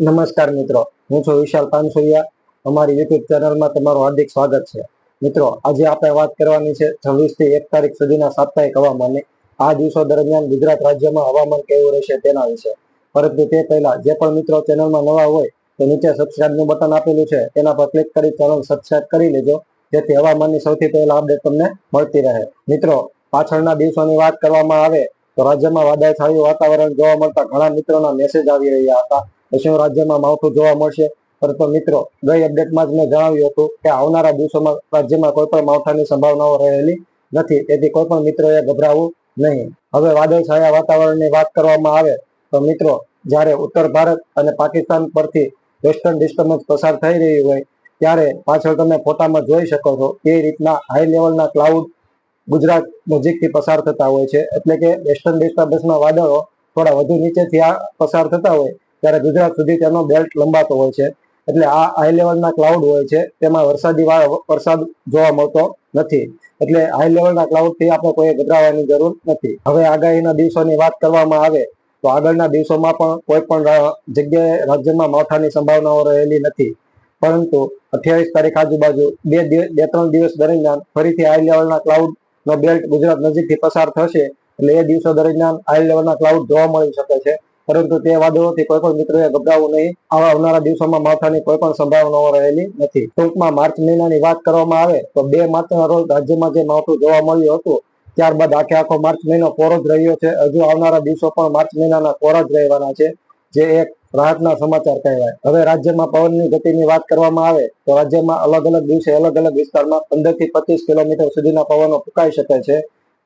નમસ્કાર મિત્રો. હું છું વિશાલ પાનસોયા અમારી યુટ્યુબ ચેનલમાં તમારું હાર્દિક સ્વાગત છે. મિત્રો, આજે આપણે વાત કરવાની છે છવ્વીસથી એક તારીખ સુધીના સાપ્તાહિક હવામાનની. આ દિવસો દરમિયાન ગુજરાત રાજ્યમાં હવામાન કેવું રહેશે તેના વિશે. પરંતુ તે પહેલા, જે પણ મિત્રો ચેનલમાં નવા હોય, તો નીચે સબસ્ક્રાઇબનું બટન આપેલું છે. તેના પર ક્લિક કરી ચેનલ સબસ્ક્રાઇબ કરી લેજો. જેથી હવામાનની સૌથી પહેલા અપડેટ તમને મળતી રહે. મિત્રો, પાછળના દિવસોની વાત કરવામાં આવે, તો રાજ્યમાં વાદળછાયું વાતાવરણ જોવા મળતા ઘણા મિત્રોના મેસેજ આવી રહ્યા હતા. તો રાજ્યમાં માવઠું જોવા મળશે. પરંતુ મિત્રો, ગઈ અપડેટમાં જ મેં જણાવ્યું હતું કે આવનારા દિવસોમાં રાજ્યમાં કોઈ પણ માવઠાની સંભાવનાઓ રહેલી નથી. તેથી કોઈ પણ મિત્રોએ ગભરાવું નહીં. હવે વાદળછાયા વાતાવરણની વાત કરવામાં આવે તો મિત્રો, જ્યારે ઉત્તર ભારત અને પાકિસ્તાન પરથી વેસ્ટર્ન ડિસ્ટર્બન્સ પસાર થઈ રહ્યું હોય, ત્યારે પાછળ તમે ફોટામાં જોઈ શકો છો એ રીતના હાઈ લેવલના ક્લાઉડ ગુજરાત નજીકથી પસાર થતા હોય છે. એટલે કે વેસ્ટર્ન ડિસ્ટર્બન્સના વાદળો થોડા વધુ નીચેથી આ પસાર થતા હોય ત્યારે ગુજરાત સુધી તેનો બેલ્ટ લંબાતો હોય છે. એટલે આ હાઈ લેવલના ક્લાઉડ હોય છે. તેમાં વરસાદી વરસાદ જોવા મળતો નથી. એટલે હાઈ લેવલના ક્લાઉડથી આપણે કોઈ ગભરાવાની જરૂર નથી. હવે આગાહીના દિવસોની વાત કરવામાં આવે, તો આગળના દિવસોમાં પણ કોઈ પણ જગ્યાએ રાજ્યમાં માવઠાની સંભાવનાઓ રહેલી નથી. પરંતુ અઠ્યાવીસ તારીખ આજુબાજુ બે બે, ત્રણ દિવસ દરમિયાન ફરીથી હાઈ લેવલના ક્લાઉડનો બેલ્ટ ગુજરાત નજીકથી પસાર થશે. એટલે એ દિવસો દરમિયાન હાઈ લેવલના ક્લાઉડ જોવા મળી શકે છે. પરંતુ તે વાદળોથી કોઈ પણ મિત્રોએ ગભરાવું નહીં. આવા આવનારા દિવસોમાં માવઠાની કોઈ પણ સંભાવનાઓ રહેલી નથી. ટૂંકમાં માર્ચ મહિનાની વાત કરવામાં આવે તો બે માર્ચના રોજ રાજ્યમાં જે માવઠું જોવા મળ્યું હતું, ત્યારબાદ આખે આખો માર્ચ મહિનો કોરો જ રહ્યો છે. હજુ આવનારા દિવસો પણ માર્ચ મહિનાના કોરા જ રહેવાના છે, જે એક રાહતના સમાચાર કહેવાય. હવે રાજ્યમાં પવનની ગતિની વાત કરવામાં આવે તો રાજ્યમાં અલગ અલગ દિવસે અલગ અલગ વિસ્તારમાં પંદરથી પચીસ કિલોમીટર સુધીના પવનો ફૂંકાઈ શકે છે.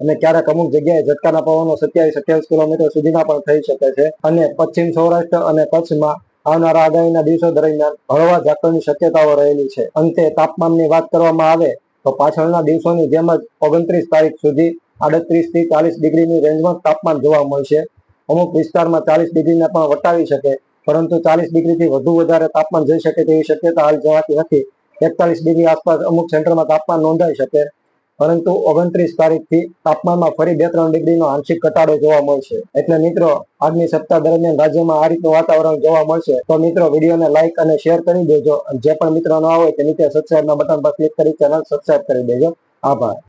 અને ક્યારેક અમુક જગ્યાએ ઝટકાના પવનો સત્યાવીસ, અઠ્યાવીસ કિલોમીટર સુધીના પણ થઈ શકે છે. અને પશ્ચિમ સૌરાષ્ટ્ર અને કચ્છમાં આવનારા આગાહીના દિવસો દરમિયાન હળવા ઝાકળની શક્યતાઓ રહેલી છે. અંતે તાપમાનની વાત કરવામાં આવે તો પાછળના દિવસોની જેમ જ ઓગણત્રીસ તારીખ સુધી આડત્રીસથી ચાલીસ ડિગ્રીની રેન્જમાં તાપમાન જોવા મળશે. અમુક વિસ્તારમાં ચાલીસ ડિગ્રીને પણ વટાવી શકે, પરંતુ ચાલીસ ડિગ્રીથી વધુ વધારે તાપમાન જઈ શકે તેવી શક્યતા હાલ જણાતી નથી. એકતાલીસ ડિગ્રી આસપાસ અમુક સેન્ટરમાં તાપમાન નોંધાઈ શકે. પરંતુ ઓગણત્રીસ તારીખથી તાપમાનમાં ફરી બે ત્રણ ડિગ્રીનો આંશિક ઘટાડો જોવા મળશે. એટલે મિત્રો, આજની સપ્તાહ દરમિયાન રાજ્યમાં આ રીતનું વાતાવરણ જોવા મળશે. તો મિત્રો, વિડીયોને લાઇક અને શેર કરી દેજો. જે પણ મિત્રો ન હોય તે નીચે સબસ્ક્રાઇબના બટન પર ક્લિક કરી ચેનલ સબસ્ક્રાઇબ કરી દેજો. આભાર.